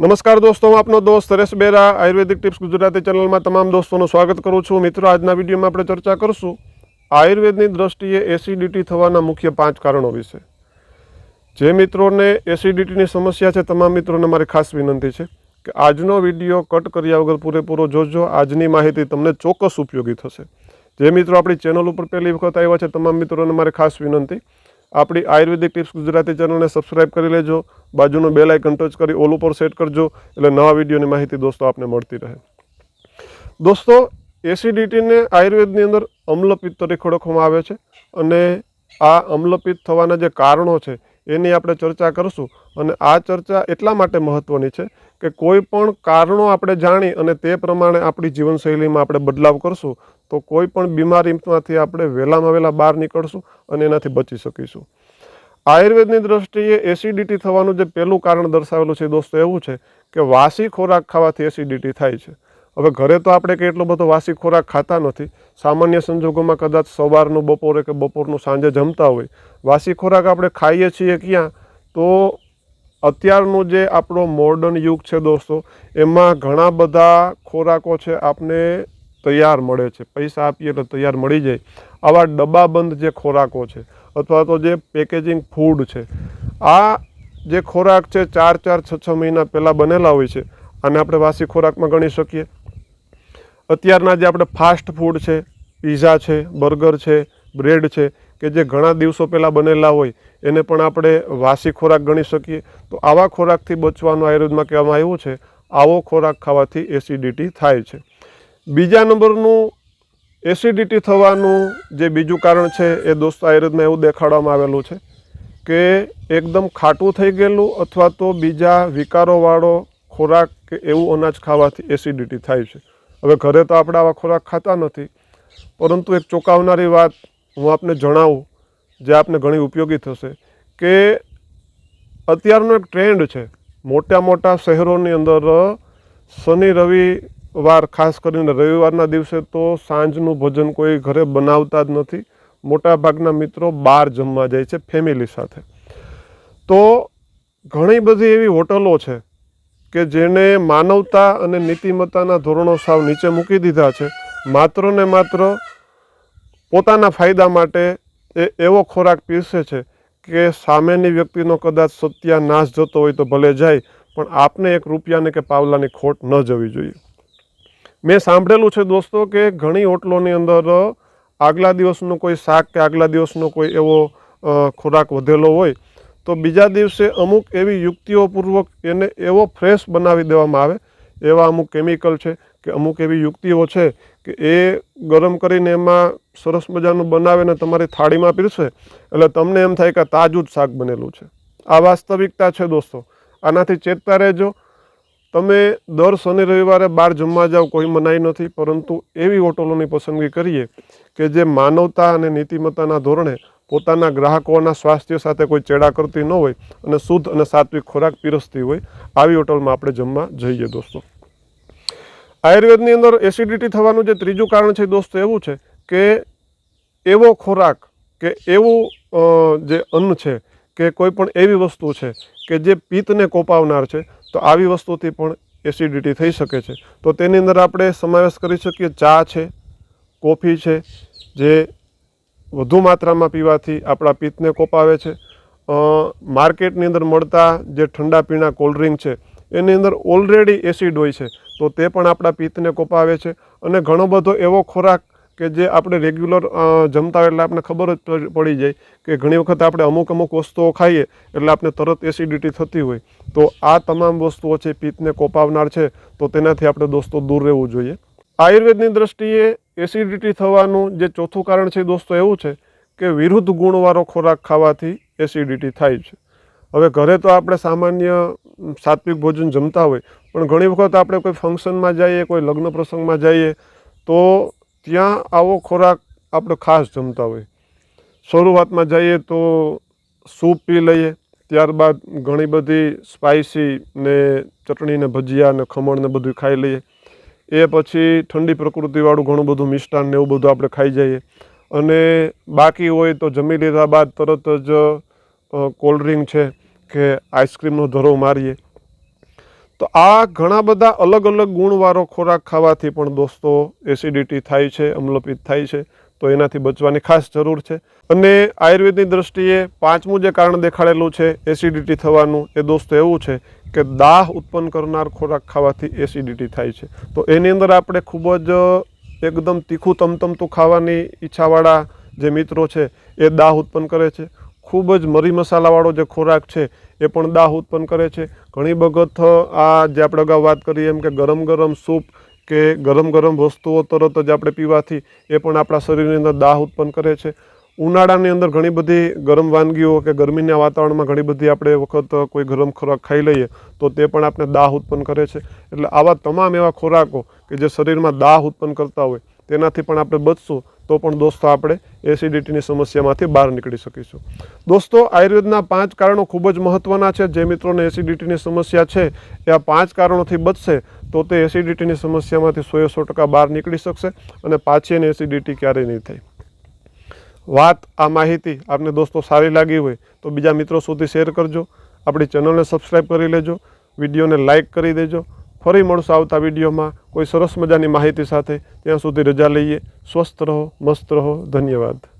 નમસ્કાર દોસ્તો, હું આપનો દોસ્ત હરેશ બેરા, આયુર્વેદિક ટિપ્સ ગુજરાતી ચેનલમાં તમામ દોસ્તોનું સ્વાગત કરું છું. મિત્રો, આજના વિડીયોમાં આપણે ચર્ચા કરશું આયુર્વેદની દ્રષ્ટિએ એસિડિટી થવાના મુખ્ય પાંચ કારણો વિશે. જે મિત્રોને એસિડિટીની સમસ્યા છે, તમામ મિત્રોને મારી ખાસ વિનંતી છે કે આજનો વીડિયો કટ કર્યા વગર પૂરેપૂરો જોજો. આજની માહિતી તમને ચોક્કસ ઉપયોગી થશે. જે મિત્રો આપણી ચેનલ ઉપર પહેલી વખત આવ્યા છે, તમામ મિત્રોને મારી ખાસ વિનંતી આપણી આયુર્વેદિક ટિપ્સ ગુજરાતી ચેનલને સબસ્ક્રાઇબ કરી લેજો. બાજુનું બેલ આઇકન ટચ કરી ઓલ ઉપર સેટ કરજો. એટલે નવા વિડીયોની માહિતી દોસ્તો આપને મળતી રહે. દોસ્તો એસિડિટીને આયુર્વેદની અંદર અમ્લપિત્ત તરીકે ઓળખવામાં આવે છે. અને આ અમ્લપિત્ત થવાના જે કારણો છે એની આપણે ચર્ચા કરશું. અને આ ચર્ચા એટલા માટે મહત્ત્વની છે કે કોઈ પણ કારણો આપણે જાણી અને તે પ્રમાણે આપણી જીવનશૈલીમાં આપણે બદલાવ કરશું, તો કોઈ પણ બીમારીમાંથી આપણે વહેલામાં વહેલા બહાર નીકળશું અને એનાથી બચી શકીશું. આયુર્વેદની દ્રષ્ટિએ એસિડિટી થવાનું જે પહેલું કારણ દર્શાવેલું છે દોસ્તો એવું છે કે વાસી ખોરાક ખાવાથી એસિડિટી થાય છે. હવે ઘરે તો આપણે કે એટલો બધો વાસી ખોરાક ખાતા નથી. સામાન્ય સંજોગોમાં કદાચ સવારનું, બપોરે કે બપોરનું, સાંજે જમતા હોય. વાસી ખોરાક આપણે ખાઈએ છીએ ક્યાં? તો અત્યારનું જે આપણો મોડર્ન યુગ છે દોસ્તો, એમાં ઘણા બધા ખોરાકો છે આપને તૈયાર મળે છે. પૈસા આપીએ એટલે તૈયાર મળી જાય. આવા ડબ્બાબંધ જે ખોરાકો છે, અથવા તો જે પેકેજિંગ ફૂડ છે, આ જે ખોરાક છે ચાર ચાર છ છ મહિના પહેલાં બનેલા હોય છે. આને આપણે વાસી ખોરાકમાં ગણી શકીએ? અત્યારના જે આપણે ફાસ્ટ ફૂડ છે પીઝા છે બર્ગર છે બ્રેડ છે, કે જે ઘણા દિવસો પહેલાં બનેલા હોય, એને પણ આપણે વાસી ખોરાક ગણી શકીએ. તો આવા ખોરાકથી બચવાનું આયુર્વેદમાં કહેવામાં આવ્યું છે, આવો ખોરાક ખાવાથી એસિડિટી થાય છે. બીજા નંબરનું એસિડિટી થવાનું જે બીજું કારણ છે, એ દોસ્તો આયુર્વેદમાં એવું દેખાડવામાં આવેલું છે, કે એકદમ ખાટું થઈ ગયેલું અથવા તો બીજા વિકારોવાળો ખોરાક કે એવું અનાજ ખાવાથી એસિડિટી થાય છે. હવે ઘરે તો આપણે આવા ખોરાક ખાતા નથી. પરંતુ એક ચોંકાવનારી વાત હું આપને જણાવું, જે આપને ઘણી ઉપયોગી થશે, કે અત્યારનો એક ટ્રેન્ડ છે. મોટા મોટા શહેરોની અંદર શનિ રવિવાર ખાસ કરીને રવિવારના દિવસે તો સાંજનું ભોજન કોઈ ઘરે બનાવતા જ નથી. મોટાભાગના મિત્રો બહાર જમવા જાય છે, ફેમિલી સાથે. તો ઘણી બધી એવી હોટલો છે કે જેને માનવતા અને નીતિમત્તાના ધોરણો સાવ નીચે મૂકી દીધા છે, માત્ર ને માત્ર પોતાના ફાયદા માટે એ એવો ખોરાક પીરસે છે કે સામેની વ્યક્તિનો કદાચ સત્યાનાશ જતો હોય તો ભલે જાય, પણ આપને એક રૂપિયાને કે પાવલાની ખોટ ન જવી જોઈએ. મેં સાંભળેલું છે દોસ્તો કે ઘણી હોટલોની અંદર આગલા દિવસનું કોઈ શાક કે આગલા દિવસનો કોઈ એવો ખોરાક વધેલો હોય તો બીજા દિવસે અમુક એવી યુક્તિઓપૂર્વક એને એવો ફ્રેશ બનાવી દેવામાં આવે, એવા અમુક કેમિકલ છે કે અમુક એવી યુક્તિઓ છે કે એ ગરમ કરીને એમાં સરસ મજાનું બનાવીને તમારી થાળીમાં પીરસે, એટલે તમને એમ થાય કે તાજું જ શાક બનેલું છે. આ વાસ્તવિકતા છે દોસ્તો. આનાથી ચેતતા રહેજો. તમે દર શનિ રવિવારે બહાર જમવા જાઓ કોઈ મનાઈ નથી, પરંતુ એવી હોટલોની પસંદગી કરીએ કે જે માનવતા અને નીતિમત્તાના ધોરણે પોતાના ગ્રાહકોના સ્વાસ્થ્ય સાથે કોઈ ચેડા કરતી ન હોય અને શુદ્ધ અને સાત્વિક ખોરાક પીરસતી હોય, આવી હોટલમાં આપણે જમવા જઈએ દોસ્તો. આયુર્વેદની અંદર એસિડિટી થવાનું જે ત્રીજું કારણ છે દોસ્તો એવું છે કે એવો ખોરાક કે એવું જે અન્ન છે કે કોઈ પણ એવી વસ્તુ છે કે જે પિત્તને કોપાવનાર છે, તો આવી વસ્તુથી પણ એસિડિટી થઈ શકે છે. તો તેની અંદર આપણે સમાવેશ કરી શકીએ ચા છે, કોફી છે, જે વધુ માત્રામાં પીવાથી આપણા પિત્તને કોપાવે છે. માર્કેટની અંદર મળતા જે ઠંડા પીણા કોલ્ડ્રિંક છે, એની અંદર ઓલરેડી એસિડ હોય છે, તો તે પણ આપણા પિત્તને કોપાવે છે. અને ઘણો બધો એવો ખોરાક કે જે આપણે રેગ્યુલર જમતા હોય એટલે આપણે ખબર જ પડ- જાય કે ઘણી વખત આપણે અમુક અમુક વસ્તુઓ ખાઈએ એટલે આપણે તરત એસિડિટી થતી હોય. તો આ તમામ વસ્તુઓ છે, પિત્તને કોપાવનાર છે, તો તેનાથી આપણે દોસ્તો દૂર રહેવું જોઈએ. આયુર્વેદની દ્રષ્ટિએ એસિડિટી થવાનું જે ચોથું કારણ છે દોસ્તો એવું છે કે વિરુદ્ધ ગુણવાળો ખોરાક ખાવાથી એસિડિટી થાય છે. હવે ઘરે તો આપણે સામાન્ય સાત્વિક ભોજન જમતા હોય, પણ ઘણી વખત આપણે કોઈ ફંક્શનમાં જઈએ, કોઈ લગ્ન પ્રસંગમાં જઈએ, તો ત્યાં આવો ખોરાક આપણે ખાસ જમતા હોય. શરૂઆતમાં જઈએ તો સૂપ પી લઈએ, ત્યારબાદ ઘણી બધી સ્પાઇસી ને ચટણી ને ભજીયા ને ખમણ ને બધું ખાઈ લઈએ. એ પછી ઠંડી પ્રકૃતિવાળું ઘણું બધું મિષ્ટાન ને એવું બધું આપણે ખાઈ જઈએ. અને બાકી હોય તો જમી લીધા બાદ તરત જ કોલ્ડ ડ્રિંક છે કે આઈસ્ક્રીમનો ધરો મારીએ. તો આ ઘણા બધા અલગ અલગ ગુણવાળો ખોરાક ખાવાથી પણ દોસ્તો એસિડિટી થાય છે, અમ્લપિત થાય છે, તો એનાથી બચવાની ખાસ જરૂર છે. અને આયુર્વેદની દ્રષ્ટિએ પાંચમું જે કારણ દેખાડેલું છે એસિડિટી થવાનું, એ દોસ્તો એવું છે કે દાહ ઉત્પન્ન કરનાર ખોરાક ખાવાથી એસિડિટી થાય છે. તો એની અંદર આપણે ખૂબ જ એકદમ તીખું તમતમતું ખાવાની ઈચ્છાવાળા જે મિત્રો છે, એ દાહ ઉત્પન્ન કરે છે. ખૂબ જ મરી મસાલાવાળો જે ખોરાક છે, એ પણ દાહ ઉત્પન્ન કરે છે. ઘણી વખત આ જે આપણે અગાઉ વાત કરીએ એમ કે ગરમ ગરમ સૂપ કે ગરમ ગરમ વસ્તુઓ તરત જ આપણે પીવાથી એ પણ આપણા શરીરની અંદર દાહ ઉત્પન્ન કરે છે. ઉનાળાની અંદર ઘણી બધી ગરમ વાનગીઓ કે ગરમીના વાતાવરણમાં ઘણી બધી આપણે વખત કોઈ ગરમ ખોરાક ખાઈ લઈએ, તો તે પણ આપણે દાહ ઉત્પન્ન કરે છે. એટલે આવા તમામ એવા ખોરાકો કે જે શરીરમાં દાહ ઉત્પન્ન કરતા હોય, તેનાથી પણ આપણે બચશું, તો પણ દોસ્તો આપણે એસિડિટીની સમસ્યામાંથી બહાર નીકળી શકીશું. દોસ્તો, આયુર્વેદના પાંચ કારણો ખૂબ જ મહત્ત્વના છે. જે મિત્રોને એસિડિટીની સમસ્યા છે, એ આ પાંચ કારણોથી બચશે, તો તે એસિડિટીની સમસ્યામાંથી સો સો ટકા બહાર નીકળી શકશે અને પાછી એની એસિડિટી ક્યારેય નહીં થાય. વાત, આ માહિતી આપને દોસ્તો સારી લાગી હોય તો બીજા મિત્રો સુધી શેર કરજો. આપણી ચેનલને સબસ્ક્રાઈબ કરી લેજો. વિડીયોને લાઇક કરી દેજો. ફરી મળશું આવતા વિડીયોમાં કોઈ સરસ મજાની માહિતી સાથે. ત્યાં સુધી રજા લઈએ. સ્વસ્થ રહો, મસ્ત રહો. ધન્યવાદ.